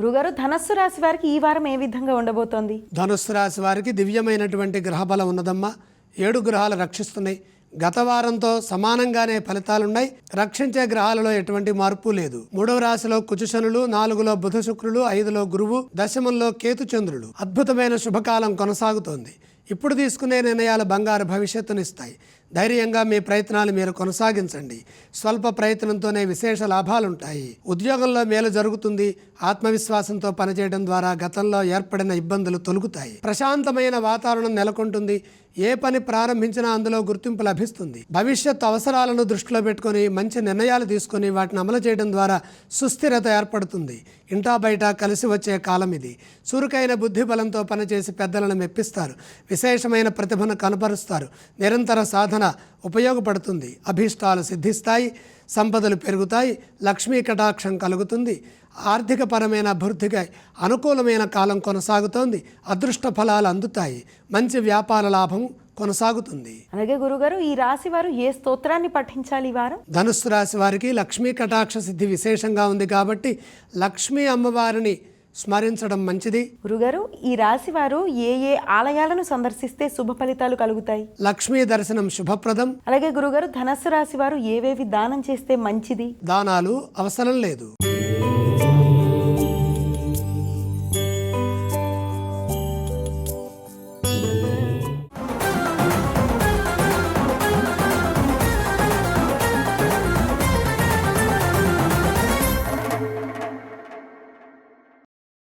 గురుగారు ధనస్సు రాశి వారికి ఈ వారం ఏ విధంగా ఉండబోతోంది? ధనుస్సు రాశి వారికి దివ్యమైనటువంటి గ్రహబలం ఉన్నదమ్మా. ఏడు గ్రహాలు రక్షిస్తున్నాయి. గత వారంతో సమానంగానే ఫలితాలున్నాయి. రక్షించే గ్రహాలలో ఎటువంటి మార్పు లేదు. మూడవ రాశిలో కుచుశనులు నాలుగులో బుధ శుక్రులు ఐదులో గురువు దశమంలో కేతు చంద్రులు. అద్భుతమైన శుభకాలం కొనసాగుతోంది. ఇప్పుడు తీసుకునే నిర్ణయాలు బంగారు భవిష్యత్తునిస్తాయి. ధైర్యంగా మీ ప్రయత్నాలు మీరు కొనసాగించండి. స్వల్ప ప్రయత్నంతోనే విశేష లాభాలుంటాయి. ఉద్యోగంలో మేలు జరుగుతుంది. ఆత్మవిశ్వాసంతో పనిచేయడం ద్వారా గతంలో ఏర్పడిన ఇబ్బందులు తొలుగుతాయి. ప్రశాంతమైన వాతావరణం నెలకొంటుంది. ఏ పని ప్రారంభించినా అందులో గుర్తింపు లభిస్తుంది. భవిష్యత్ అవసరాలను దృష్టిలో పెట్టుకొని మంచి నిర్ణయాలు తీసుకొని వాటిని అమలు చేయడం ద్వారా సుస్థిరత ఏర్పడుతుంది. ఇంటా బయట కలిసి వచ్చే కాలం ఇది. చురుకైన బుద్ధి బలంతో పనిచేసి పెద్దలను మెప్పిస్తారు. విశేషమైన ప్రతిభను కనపరుస్తారు. నిరంతర సాధన ఉపయోగపడుతుంది. అభీష్టాలు సిద్ధిస్తాయి సంపదలు పెరుగుతాయి లక్ష్మీ కటాక్షం కలుగుతుంది. ఆర్థికపరమైన అభివృద్ధికి అనుకూలమైన కాలం కొనసాగుతోంది. అదృష్ట ఫలాలు అందుతాయి. మంచి వ్యాపార లాభం కొనసాగుతుంది. అలాగే గురుగారు ఈ రాశి వారు ఏ స్తోత్రాన్ని పఠించాలి వారం? ధనుస్సు రాశి వారికి లక్ష్మీ కటాక్ష సిద్ధి విశేషంగా ఉంది కాబట్టి లక్ష్మీ అమ్మవారిని స్మరించడం మంచిది. గురుగారు ఈ రాశి వారు ఏ ఏ ఆలయాలను సందర్శిస్తే శుభ ఫలితాలు కలుగుతాయి? లక్ష్మీ దర్శనం శుభప్రదం. అలాగే గురుగారు ధనస్సు రాశి వారు ఏవేవి దానం చేస్తే మంచిది? దానాలు అవసరం లేదు.